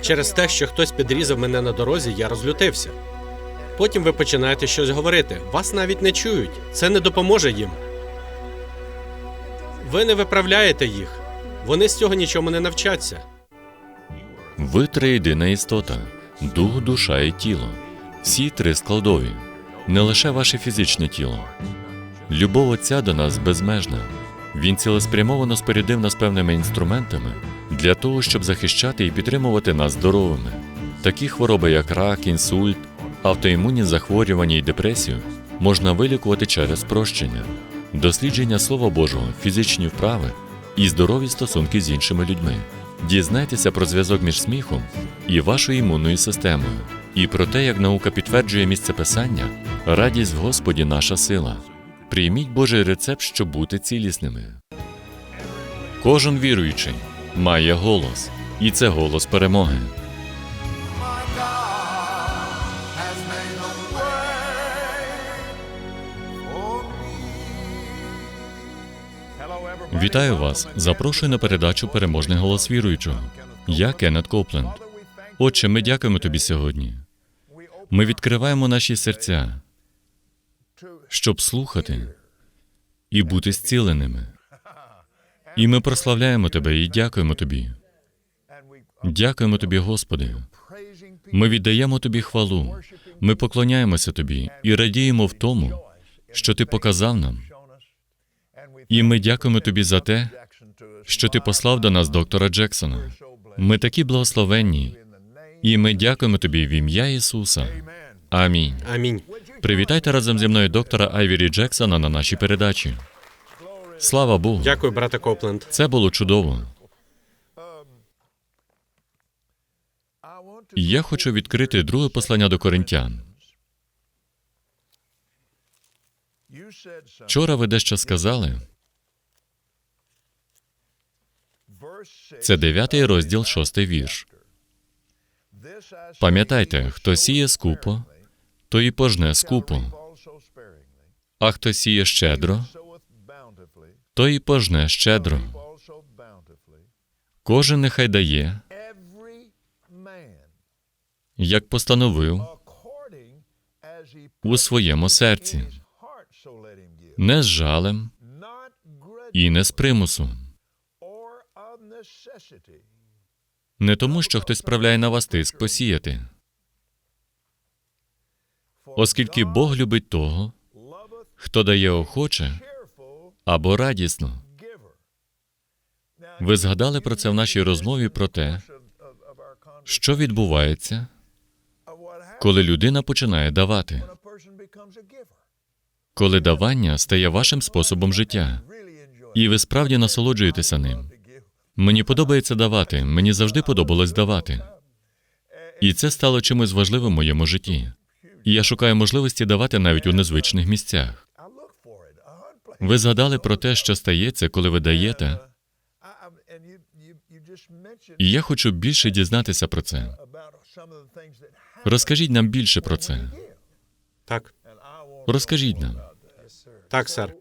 Через те, що хтось підрізав мене на дорозі, я розлютився. Потім ви починаєте щось говорити. Вас навіть не чують. Це не допоможе їм. Ви не виправляєте їх. Вони з цього нічому не навчаться. Ви триєдина істота, дух, душа і тіло. Всі три складові, не лише ваше фізичне тіло. Любов Отця до нас безмежна. Він цілеспрямовано спорядив нас певними інструментами для того, щоб захищати і підтримувати нас здоровими. Такі хвороби, як рак, інсульт, автоімунні захворювання і депресію, можна вилікувати через прощення, дослідження Слова Божого, фізичні вправи і здорові стосунки з іншими людьми. Дізнайтеся про зв'язок між сміхом і вашою імунною системою, і про те, як наука підтверджує місце писання, радість в Господі наша сила. Прийміть Божий рецепт, щоб бути цілісними. Кожен віруючий має голос, і це голос перемоги. Вітаю вас! Запрошую на передачу Переможний голос віруючого. Я Кеннет Копленд. Отче, ми дякуємо тобі сьогодні. Ми відкриваємо наші серця, щоб слухати і бути зціленими. І ми прославляємо тебе і дякуємо тобі. Дякуємо тобі, Господи. Ми віддаємо тобі хвалу. Ми поклоняємося тобі і радіємо в тому, що ти показав нам. І ми дякуємо тобі за те, що ти послав до нас доктора Джексона. Ми такі благословенні, і ми дякуємо тобі в ім'я Ісуса. Амінь. Амінь. Привітайте разом зі мною доктора Айвірі Джексона на нашій передачі. Слава Богу! Дякую, брате Копленд. Це було чудово. Я хочу відкрити друге послання до коринтян. Вчора ви дещо сказали. Це дев'ятий розділ, шостий вірш. Пам'ятайте, хто сіє скупо, то і пожне скупо, а хто сіє щедро, то і пожне щедро. Кожен нехай дає, як постановив у своєму серці, не з жалем і не з примусу, не тому, що хтось справляє на вас тиск посіяти, оскільки Бог любить того, хто дає охоче або радісно. Ви згадали про це в нашій розмові про те, що відбувається, коли людина починає давати, коли давання стає вашим способом життя, і ви справді насолоджуєтеся ним. Мені подобається давати, мені завжди подобалось давати. І це стало чимось важливим в моєму житті. І я шукаю можливості давати навіть у незвичних місцях. Ви згадали про те, що стається, коли ви даєте, і я хочу більше дізнатися про це. Розкажіть нам більше про це. Так, Розкажіть нам. так, сер.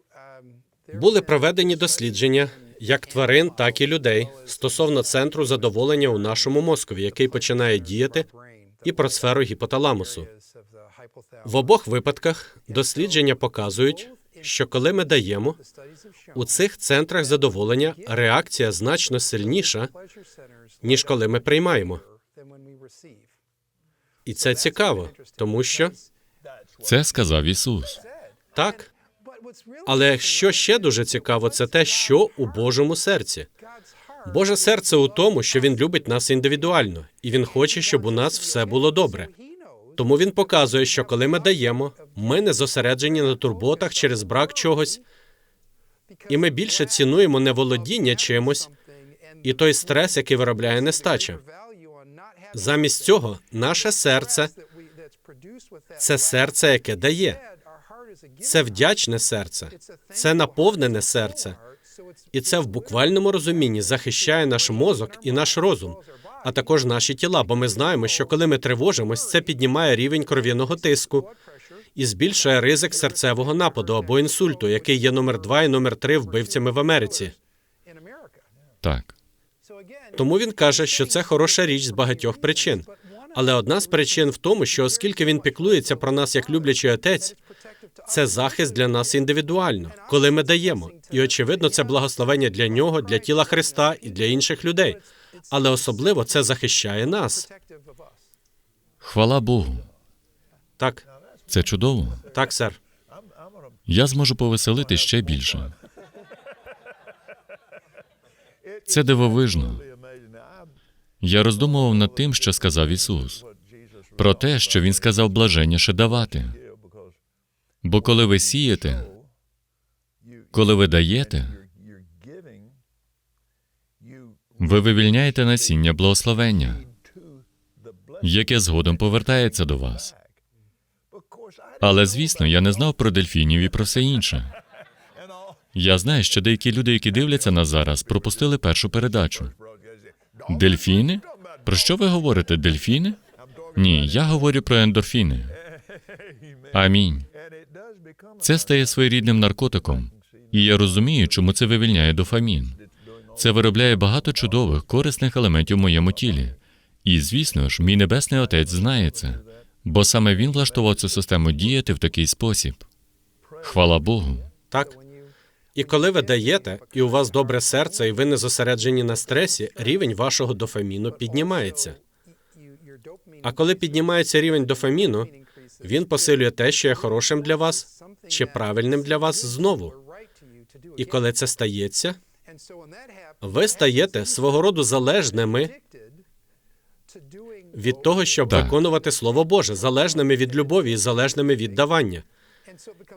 Були проведені дослідження як тварин, так і людей стосовно центру задоволення у нашому мозкові, який починає діяти, і про сферу гіпоталамусу. В обох випадках дослідження показують, що коли ми даємо, у цих центрах задоволення реакція значно сильніша, ніж коли ми приймаємо. І це цікаво, тому що Це сказав Ісус. так. Але що ще дуже цікаво, це те, що у Божому серці. Боже серце у тому, що він любить нас індивідуально, і він хоче, щоб у нас все було добре. Тому він показує, що коли ми даємо, ми не зосереджені на турботах через брак чогось, і ми більше цінуємо не володіння чимось і той стрес, який виробляє нестача. Замість цього, наше серце це серце, яке дає. Це вдячне серце, це наповнене серце, і це в буквальному розумінні захищає наш мозок і наш розум, а також наші тіла. Бо ми знаємо, що коли ми тривожимось, це піднімає рівень кров'яного тиску і збільшує ризик серцевого нападу або інсульту, який є номер два і номер три вбивцями в Америці. Так. Тому він каже, що це хороша річ з багатьох причин. Але одна з причин в тому, що оскільки він піклується про нас як люблячий отець, це захист для нас індивідуально, коли ми даємо. І очевидно, це благословення для нього, для тіла Христа і для інших людей. Але особливо це захищає нас. Хвала Богу. Так, Це чудово. так, сер. Я зможу повеселити ще більше. Це дивовижно. Я роздумував над тим, що сказав Ісус, про те, що Він сказав блаженніше давати. Бо коли ви сієте, коли ви даєте, ви вивільняєте насіння благословення, яке згодом повертається до вас. Але звісно, я не знав про дельфінів і про все інше. Я знаю, що деякі люди, які дивляться нас зараз, пропустили першу передачу. Дельфіни? Про що ви говорите? Дельфіни? Ні, я говорю про ендорфіни. Амінь. Це стає своєрідним наркотиком, і я розумію, чому це вивільняє дофамін. Це виробляє багато чудових, корисних елементів в моєму тілі. І, звісно ж, мій небесний отець знає це, бо саме він влаштував цю систему діяти в такий спосіб. Хвала Богу. Так. І коли ви даєте, і у вас добре серце, і ви не зосереджені на стресі, рівень вашого дофаміну піднімається. А коли піднімається рівень дофаміну, він посилює те, що є хорошим для вас чи правильним для вас знову. І коли це стається, ви стаєте свого роду залежними від того, щоб Так. виконувати Слово Боже, залежними від любові і залежними від давання.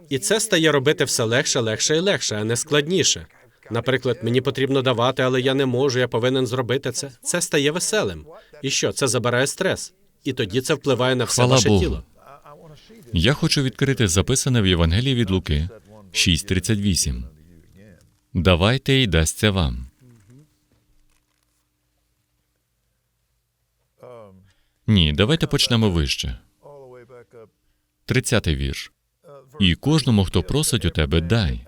І це стає робити все легше, легше і легше, а не складніше. Наприклад, мені потрібно давати, але я не можу, я повинен зробити це. Це стає веселим. І що? Це забирає стрес. І тоді це впливає на все Хвала ваше Богу. тіло. Я хочу відкрити записане в Євангелії від Луки 6.38. Давайте і дасться вам. Ні, давайте почнемо вище. 30-й вірш. І кожному, хто просить у тебе, дай.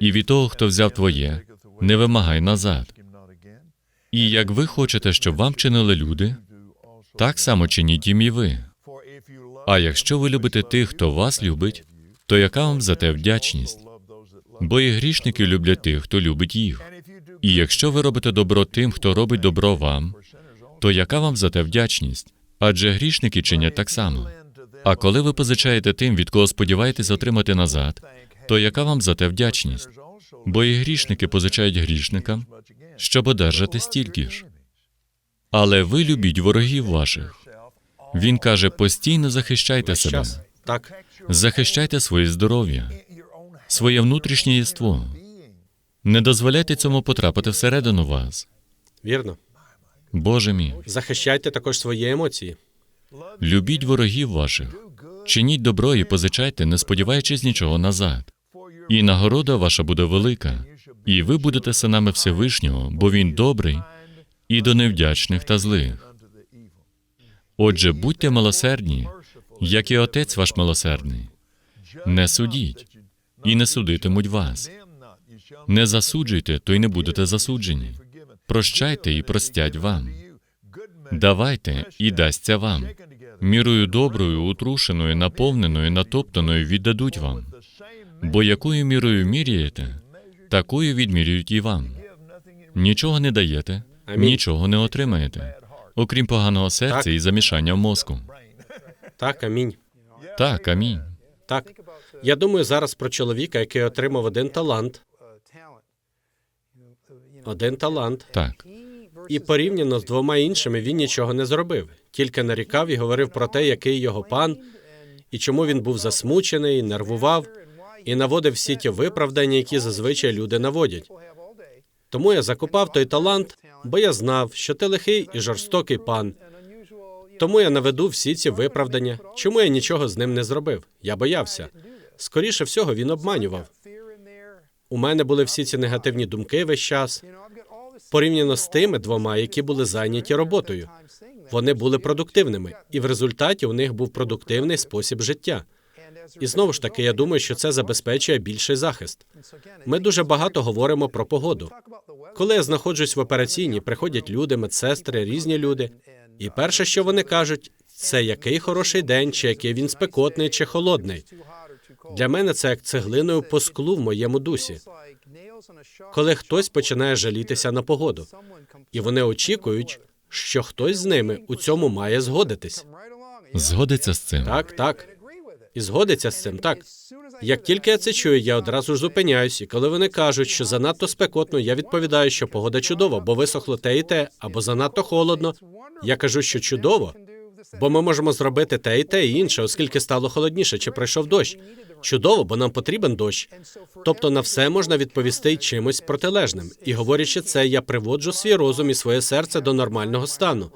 І від того, хто взяв твоє, не вимагай назад. І як ви хочете, щоб вам чинили люди, так само чиніть їм і ви. А якщо ви любите тих, хто вас любить, то яка вам за те вдячність? Бо і грішники люблять тих, хто любить їх. І якщо ви робите добро тим, хто робить добро вам, то яка вам за те вдячність? Адже грішники чинять так само. А коли ви позичаєте тим, від кого сподіваєтесь отримати назад, то яка вам за те вдячність? Бо і грішники позичають грішникам, щоб одержати стільки ж. Але ви любіть ворогів ваших. Він каже: постійно захищайте себе. Так, захищайте своє здоров'я, своє внутрішнє єство. Не дозволяйте цьому потрапити всередину вас. вірно. Боже мій, Захищайте також свої емоції. любіть ворогів ваших, чиніть добро і позичайте, не сподіваючись нічого назад. І нагорода ваша буде велика, і ви будете синами Всевишнього, бо він добрий і до невдячних та злих. Отже, будьте милосердні, як і Отець ваш милосердний. Не судіть, і не судитимуть вас. Не засуджуйте, то й не будете засуджені. Прощайте і простять вам. Давайте і дасться вам. Мірою доброю, утрушеною, наповненою, натоптаною віддадуть вам. Бо якою мірою міряєте, такою відмірюють і вам. Нічого не даєте, нічого не отримаєте, окрім поганого серця Так. і замішання в мозку. Так, амінь. Так, амінь. Так. Я думаю зараз про чоловіка, який отримав один талант, один талант, Так, і порівняно з двома іншими він нічого не зробив, тільки нарікав і говорив про те, який його пан, і чому він був засмучений, нервував, і наводив всі ті виправдання, які зазвичай люди наводять. Тому я закопав той талант, бо я знав, що ти лихий і жорстокий пан. Тому я наведу всі ці виправдання. Чому я нічого з ним не зробив? Я боявся. Скоріше всього, він обманював. У мене були всі ці негативні думки весь час, порівняно з тими двома, які були зайняті роботою. Вони були продуктивними, і в результаті у них був продуктивний спосіб життя. І знову ж таки, я думаю, що це забезпечує більший захист. Ми дуже багато говоримо про погоду. Коли я знаходжусь в операційній, приходять люди, медсестри, різні люди. І перше, що вони кажуть, це який хороший день, чи який він спекотний, чи холодний. Для мене це як цеглиною по склу в моєму дусі. Коли хтось починає жалітися на погоду, і вони очікують, що хтось з ними у цьому має згодитись. Згодиться з цим. Так, так. І згодиться з цим, так. Як тільки я це чую, я одразу ж зупиняюсь, і коли вони кажуть, що занадто спекотно, я відповідаю, що погода чудова, бо висохло те і те, або занадто холодно. Я кажу, що чудово, бо ми можемо зробити те і те і інше, оскільки стало холодніше, чи прийшов дощ. Чудово, бо нам потрібен дощ. Тобто на все можна відповісти чимось протилежним. І говорячи це, я приводжу свій розум і своє серце до нормального стану.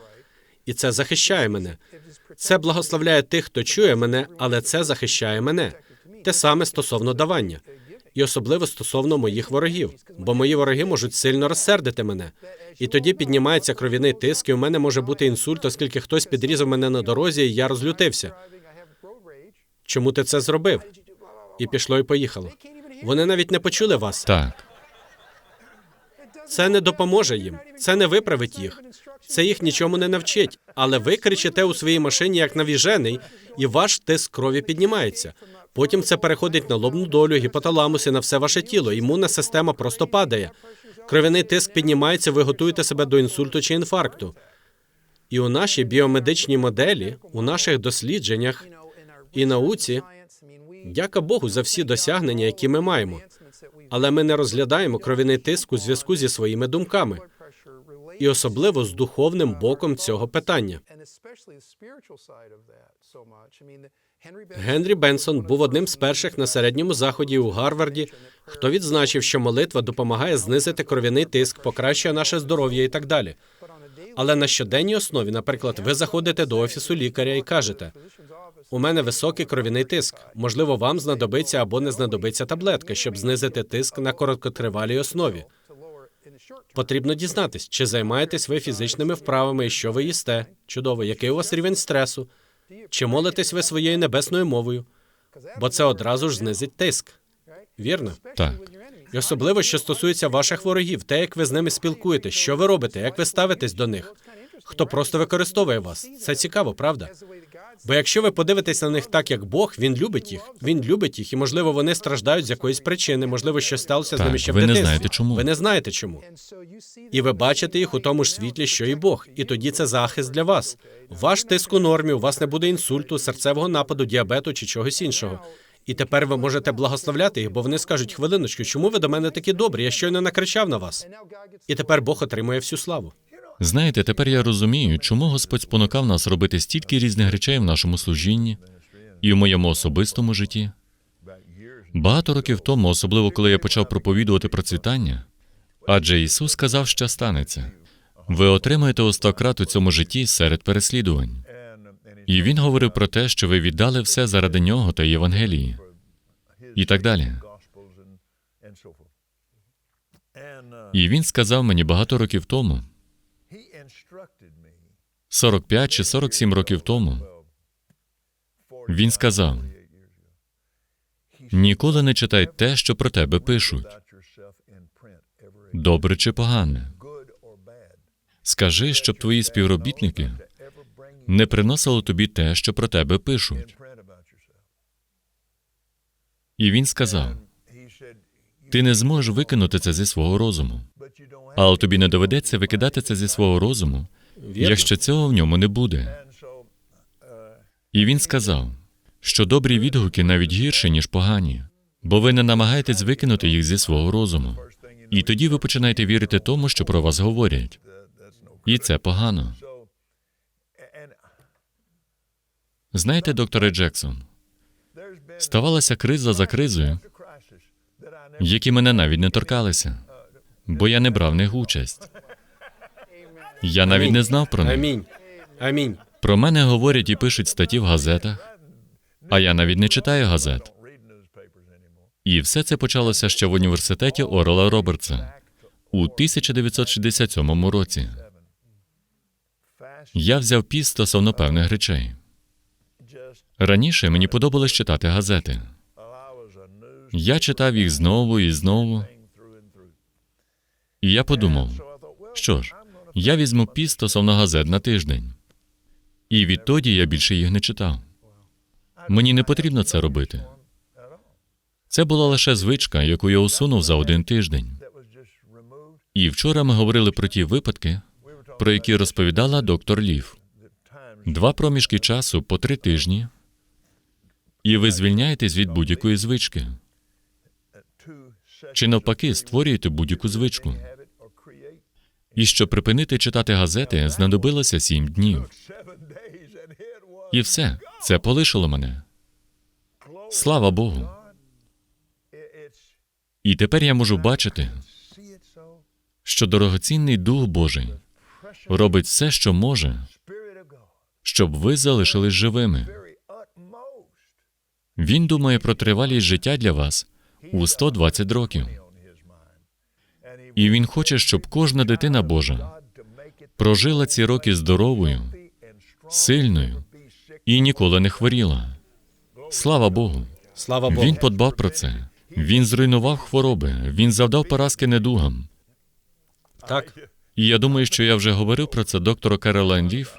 І це захищає мене. Це благословляє тих, хто чує мене, але це захищає мене. Те саме стосовно давання, і особливо стосовно моїх ворогів, бо мої вороги можуть сильно розсердити мене. І тоді піднімається кров'яний тиск, і у мене може бути інсульт, оскільки хтось підрізав мене на дорозі, і я розлютився. Чому ти це зробив? І пішло і поїхало. Вони навіть не почули вас. Так. Це не допоможе їм, це не виправить їх. Це їх нічому не навчить. Але ви кричите у своїй машині як навіжений, і ваш тиск крові піднімається. Потім це переходить на лобну долю, гіпоталамус і на все ваше тіло. Імунна система просто падає. Кров'яний тиск піднімається, ви готуєте себе до інсульту чи інфаркту. І у нашій біомедичній моделі, у наших дослідженнях і науці, дяка Богу за всі досягнення, які ми маємо. Але ми не розглядаємо кров'яний тиск у зв'язку зі своїми думками, і особливо з духовним боком цього питання. Генрі Бенсон був одним з перших на середньому заході у Гарварді, хто відзначив, що молитва допомагає знизити кров'яний тиск, покращує наше здоров'я і так далі. Але на щоденній основі, наприклад, ви заходите до офісу лікаря і кажете: у мене високий кров'яний тиск. Можливо, вам знадобиться або не знадобиться таблетка, щоб знизити тиск на короткотривалій основі. Потрібно дізнатись, чи займаєтесь ви фізичними вправами і що ви їсте. Чудово, який у вас рівень стресу? Чи молитесь ви своєю небесною мовою? Бо це одразу ж знизить тиск. Вірно? Так. І особливо, що стосується ваших ворогів, те, як ви з ними спілкуєтесь, що ви робите, як ви ставитесь до них, хто просто використовує вас. Це цікаво, правда? Бо якщо ви подивитесь на них так, як Бог, він любить їх, він любить їх, і можливо вони страждають з якоїсь причини, можливо, щось сталося з ними ще в ви не знаєте чому. Ви не знаєте чому. І ви бачите їх у тому ж світлі, що і Бог. І тоді це захист для вас. Ваш тиск у нормі, у вас не буде інсульту, серцевого нападу, діабету чи чогось іншого. І тепер ви можете благословляти їх, бо вони скажуть: хвилиночку, чому ви до мене такі добрі? Я щойно накричав на вас. І тепер Бог отримує всю славу. Знаєте, тепер я розумію, чому Господь спонукав нас робити стільки різних речей в нашому служінні і в моєму особистому житті. Багато років тому, особливо коли я почав проповідувати процвітання, адже Ісус сказав, що станеться. Ви отримаєте у сто крат у цьому житті серед переслідувань. І він говорив про те, що ви віддали все заради нього та Євангелії, і так далі. І він сказав мені багато років тому, 45 чи 47 років тому, він сказав: ніколи не читай те, що про тебе пишуть, добре чи погане. Скажи, щоб твої співробітники не приносили тобі те, що про тебе пишуть. І він сказав: ти не зможеш викинути це зі свого розуму, але тобі не доведеться викидати це зі свого розуму? Якщо цього в ньому не буде. І він сказав, що добрі відгуки навіть гірші, ніж погані, бо ви не намагаєтесь викинути їх зі свого розуму. І тоді ви починаєте вірити тому, що про вас говорять. І це погано. Знаєте, докторе Джексон, ставалася криза за кризою, які мене навіть не торкалися, бо я не брав них участь. Я навіть не знав про них. Амінь. Амінь. Про мене говорять і пишуть статті в газетах, а я навіть не читаю газет. І все це почалося ще в університеті Орела Робертса у 1967 році. Я взяв піст стосовно певних речей. Раніше мені подобалось читати газети. Я читав їх знову і знову. І я подумав, що ж, я візьму піст стосовно газет на тиждень. І відтоді я більше їх не читав. Мені не потрібно це робити. Це була лише звичка, яку я усунув за один тиждень. І вчора ми говорили про ті випадки, про які розповідала доктор Лів. Два проміжки часу по три тижні, і ви звільняєтесь від будь-якої звички. Чи навпаки створюєте будь-яку звичку. І щоб припинити читати газети, знадобилося сім днів. І все, це полишило мене. Слава Богу. І тепер я можу бачити, що дорогоцінний Дух Божий робить все, що може, щоб ви залишились живими. Він думає про тривалість життя для вас у 120 років. І він хоче, щоб кожна дитина Божа прожила ці роки здоровою, сильною і ніколи не хворіла. Слава Богу. Слава Богу. Він подбав про це. Він зруйнував хвороби, він завдав поразки недугам. Так, І я думаю, що я вже говорив про це доктору Керолайн Лів,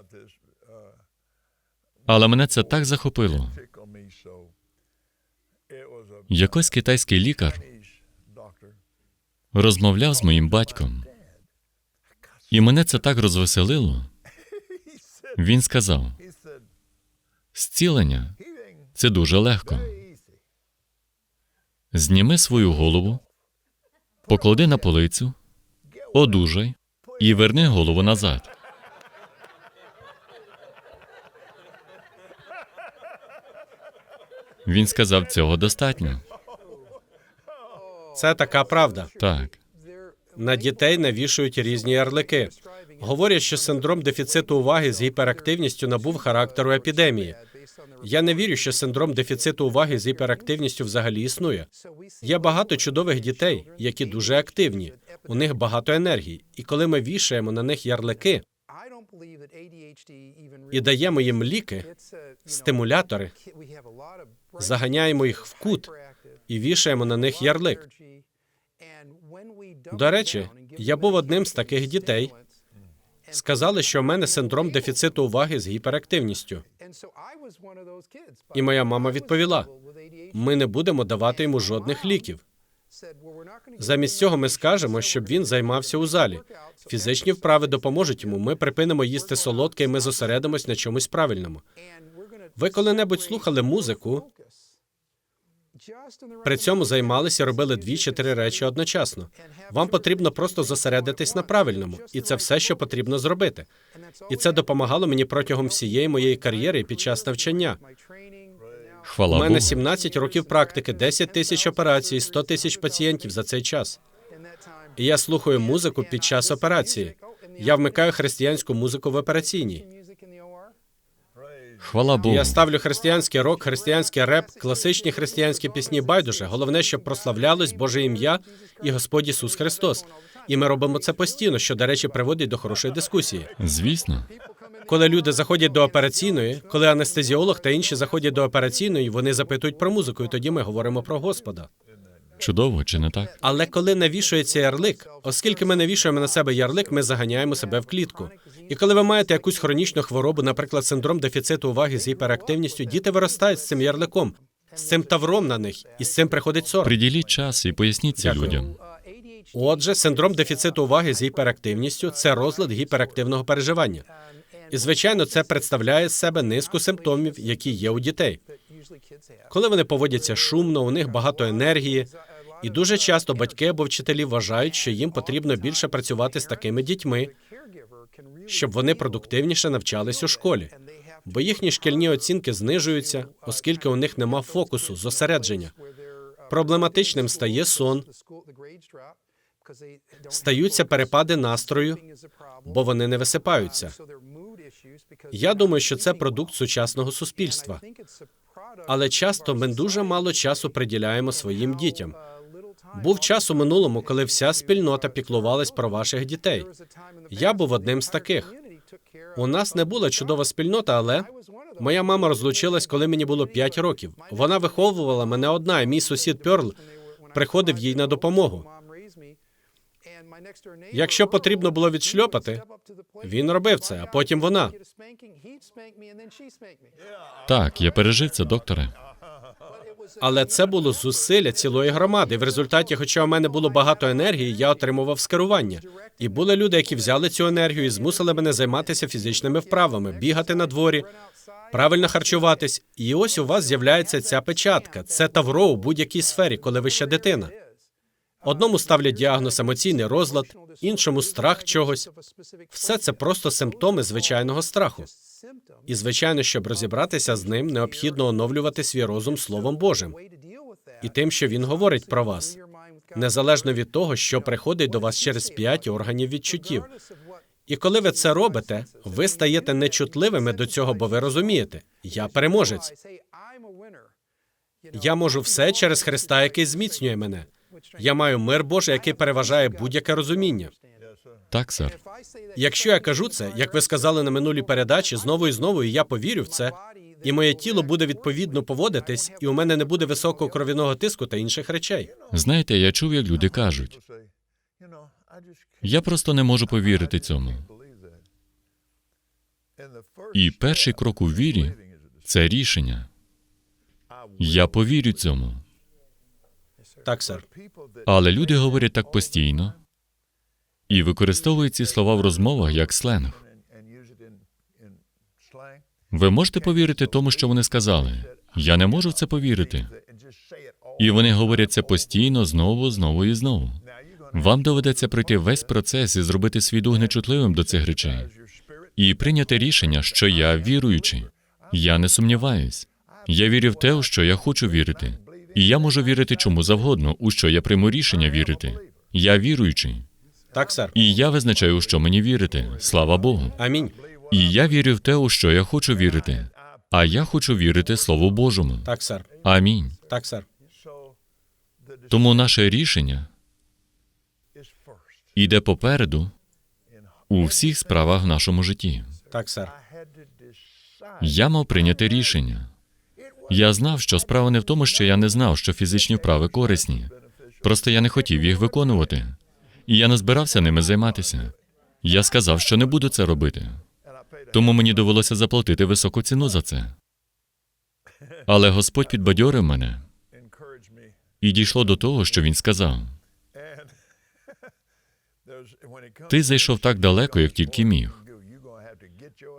але мене це так захопило. Якось китайський лікар розмовляв з моїм батьком, і мене це так розвеселило. Він сказав: зцілення це дуже легко. Зніми свою голову, поклади на полицю, одужай і верни голову назад. Він сказав, цього достатньо. Це така правда. Так. На дітей навішують різні ярлики. Говорять, що синдром дефіциту уваги з гіперактивністю набув характеру епідемії. Я не вірю, що синдром дефіциту уваги з гіперактивністю взагалі існує. Є багато чудових дітей, які дуже активні. У них багато енергії. І коли ми вішаємо на них ярлики і даємо їм ліки, стимулятори, заганяємо їх в кут і вішаємо на них ярлик. До речі, я був одним з таких дітей. Сказали, що в мене синдром дефіциту уваги з гіперактивністю. І моя мама відповіла: Ми не будемо давати йому жодних ліків. Замість цього ми скажемо, щоб він займався у залі. Фізичні вправи допоможуть йому. Ми припинимо їсти солодке, і ми зосередимось на чомусь правильному. Ви коли-небудь слухали музику, при цьому займалися, робили дві чи три речі одночасно. Вам потрібно просто зосередитись на правильному, і це все, що потрібно зробити. І це допомагало мені протягом всієї моєї кар'єри під час навчання. У Хвала мене 17 років практики, 10 тисяч операцій, 100 тисяч пацієнтів за цей час. І я слухаю музику під час операції. Я вмикаю християнську музику в операційній. Хвала Богу. Я ставлю християнський рок, християнський реп, класичні християнські пісні. Байдуже. Головне, щоб прославлялось Боже ім'я і Господь Ісус Христос. І ми робимо це постійно, що, до речі, приводить до хорошої дискусії. Звісно, Коли люди заходять до операційної, коли анестезіолог та інші заходять до операційної, вони запитують про музику, і тоді ми говоримо про Господа. чудово, чи не так? Але коли навішується ярлик, оскільки ми навішуємо на себе ярлик, ми заганяємо себе в клітку. І коли ви маєте якусь хронічну хворобу, наприклад, синдром дефіциту уваги з гіперактивністю, діти виростають з цим ярликом, з цим тавром на них, і з цим приходить сором. Приділіть час і поясніть це Дякую. людям. Отже, синдром дефіциту уваги з гіперактивністю це розлад гіперактивного переживання. І звичайно, це представляє з себе низку симптомів, які є у дітей. Коли вони поводяться шумно, у них багато енергії, і дуже часто батьки або вчителі вважають, що їм потрібно більше працювати з такими дітьми, щоб вони продуктивніше навчались у школі. Бо їхні шкільні оцінки знижуються, оскільки у них нема фокусу, зосередження. Проблематичним стає сон, стаються перепади настрою, бо вони не висипаються. Я думаю, що це продукт сучасного суспільства. Але часто ми дуже мало часу приділяємо своїм дітям. Був час у минулому, коли вся спільнота піклувалась про ваших дітей. Я був одним з таких. У нас не була чудова спільнота, але моя мама розлучилась, коли мені було 5 років. Вона виховувала мене одна, і мій сусід Пьорл приходив їй на допомогу. Якщо потрібно було відшльопати, він робив це, а потім вона. Так, я пережив це, докторе. Але це було зусилля цілої громади. В результаті, хоча у мене було багато енергії, я отримував скерування. І були люди, які взяли цю енергію і змусили мене займатися фізичними вправами, бігати на дворі, правильно харчуватись. І ось у вас з'являється ця печатка. Це тавро у будь-якій сфері, коли ви ще дитина. Одному ставлять діагноз емоційний розлад, іншому страх чогось. Все це просто симптоми звичайного страху. І звичайно, щоб розібратися з ним, необхідно оновлювати свій розум Словом Божим і тим, що він говорить про вас, незалежно від того, що приходить до вас через п'ять органів відчуттів. І коли ви це робите, ви стаєте нечутливими до цього, бо ви розумієте, я переможець. Я можу все через Христа, який зміцнює мене. Я маю мир Божий, який переважає будь-яке розуміння. Так, сер. Якщо я кажу це, як ви сказали на минулій передачі, знову і знову, і я повірю в це, і моє тіло буде відповідно поводитись, і у мене не буде високого кров'яного тиску та інших речей. Знаєте, я чув, як люди кажуть. Я просто не можу повірити цьому. І перший крок у вірі це рішення. Я повірю цьому. Так, сер. Але люди говорять так постійно і використовують ці слова в розмовах як сленг. Ви можете повірити тому, що вони сказали? Я не можу в це повірити. І вони говорять це постійно, знову, знову і знову. Вам доведеться пройти весь процес і зробити свій дух нечутливим до цих речей. І прийняти рішення, що я віруючий. Я не сумніваюсь. Я вірю в те, у що я хочу вірити. І я можу вірити чому завгодно, у що я прийму рішення вірити. Я віруючий. Так, сер. І я визначаю, у що мені вірити. Слава Богу. Амінь. І я вірю в те, у що я хочу вірити. А я хочу вірити Слову Божому. Так, сер. Амінь. Так, сер. Тому наше рішення іде попереду у всіх справах в нашому житті. Так, сер. Я мав прийняти рішення. Я знав, що справа не в тому, що я не знав, що фізичні вправи корисні. Просто я не хотів їх виконувати. І я не збирався ними займатися. Я сказав, що не буду це робити. Тому мені довелося заплатити високу ціну за це. Але Господь підбадьорив мене, і дійшло до того, що він сказав: Ти зайшов так далеко, як тільки міг.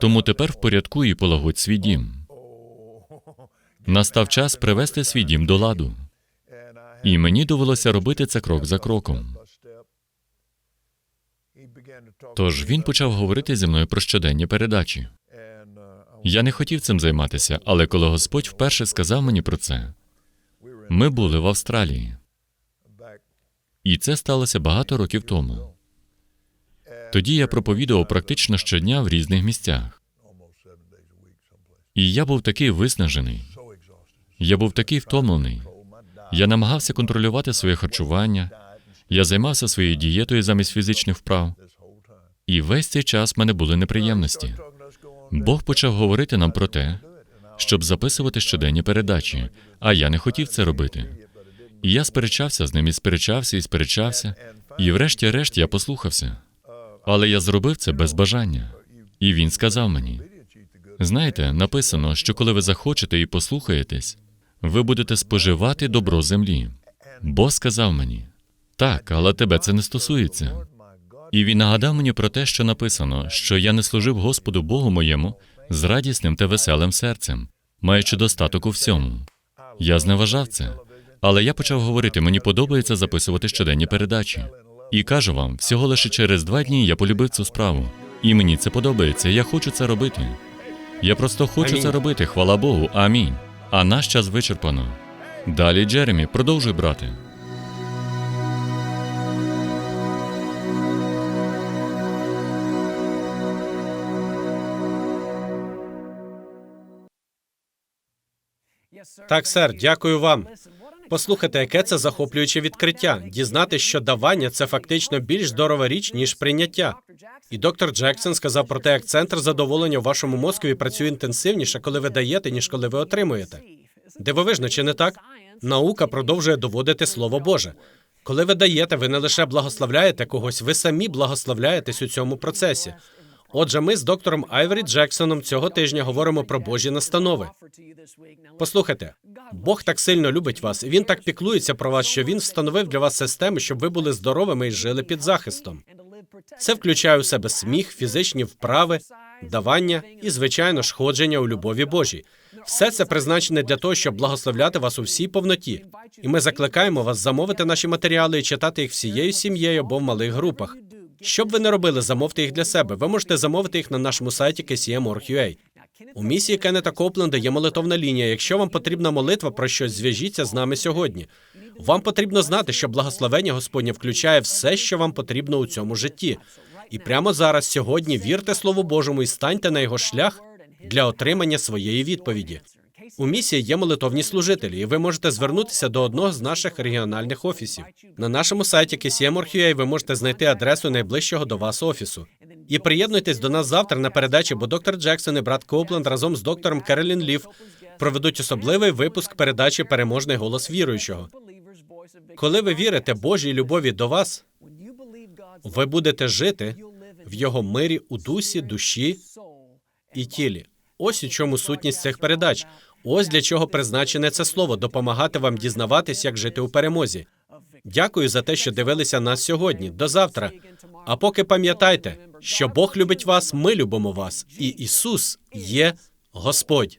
Тому тепер впорядкуй і полагодь свій дім. Настав час привести свій дім до ладу. І мені довелося робити це крок за кроком. Тож він почав говорити зі мною про щоденні передачі. Я не хотів цим займатися, але коли Господь вперше сказав мені про це, ми були в Австралії. І це сталося багато років тому. Тоді я проповідував практично щодня в різних місцях. І я був такий виснажений. Я був такий втомлений. Я намагався контролювати своє харчування. Я займався своєю дієтою замість фізичних вправ. І весь цей час в мене були неприємності. Бог почав говорити нам про те, щоб записувати щоденні передачі, а я не хотів це робити. І я сперечався з ним, і сперечався, і сперечався, і врешті-решт я послухався. Але я зробив це без бажання. І він сказав мені: знаєте, написано, що коли ви захочете і послухаєтесь, ви будете споживати добро землі. Бог сказав мені: так, але тебе це не стосується. І він нагадав мені про те, що написано, що я не служив Господу Богу моєму з радісним та веселим серцем, маючи достаток у всьому. Я зневажав це. Але я почав говорити, мені подобається записувати щоденні передачі. І кажу вам, всього лише через два дні я полюбив цю справу. І мені це подобається, я хочу це робити. Я просто хочу Амінь. це робити, хвала Богу, амінь. А наш час вичерпано. Далі, Джеремі, продовжуй брати. Так, сер, дякую вам. Послухайте, яке це захоплююче відкриття. Дізнати, що давання це фактично більш здорова річ, ніж прийняття. І доктор Джексон сказав про те, як центр задоволення у вашому мозкові працює інтенсивніше, коли ви даєте, ніж коли ви отримуєте. Дивовижно, чи не так? Наука продовжує доводити слово Боже. Коли ви даєте, ви не лише благословляєте когось, ви самі благословляєтесь у цьому процесі. Отже, ми з доктором Айвері Джексоном цього тижня говоримо про Божі настанови. Послухайте, Бог так сильно любить вас, і він так піклується про вас, що він встановив для вас системи, щоб ви були здоровими і жили під захистом. Це включає у себе сміх, фізичні вправи, давання і, звичайно ж, у любові Божій. Все це призначене для того, щоб благословляти вас у всій повноті. І ми закликаємо вас замовити наші матеріали і читати їх всією сім'єю або в малих групах. Що б ви не робили, замовте їх для себе. Ви можете замовити їх на нашому сайті KCM.org.ua. У місії Кеннета Копленда є молитовна лінія. Якщо вам потрібна молитва про щось, зв'яжіться з нами сьогодні. Вам потрібно знати, що благословення Господнє включає все, що вам потрібно у цьому житті. І прямо зараз, сьогодні, вірте Слову Божому і станьте на його шлях для отримання своєї відповіді. У місії є молитовні служителі, і ви можете звернутися до одного з наших регіональних офісів. На нашому сайті KCM.org.ua ви можете знайти адресу найближчого до вас офісу. І приєднуйтесь до нас завтра на передачі, бо доктор Джексон і брат Копленд разом з доктором Керолін Лів проведуть особливий випуск передачі Переможний голос віруючого. Коли ви вірите Божій любові до вас, ви будете жити в його мирі у дусі, душі і тілі. Ось у чому сутність цих передач. Ось для чого призначене це слово допомагати вам дізнаватись, як жити у перемозі. Дякую за те, що дивилися нас сьогодні. До завтра. А поки пам'ятайте, що Бог любить вас, ми любимо вас, і Ісус є Господь.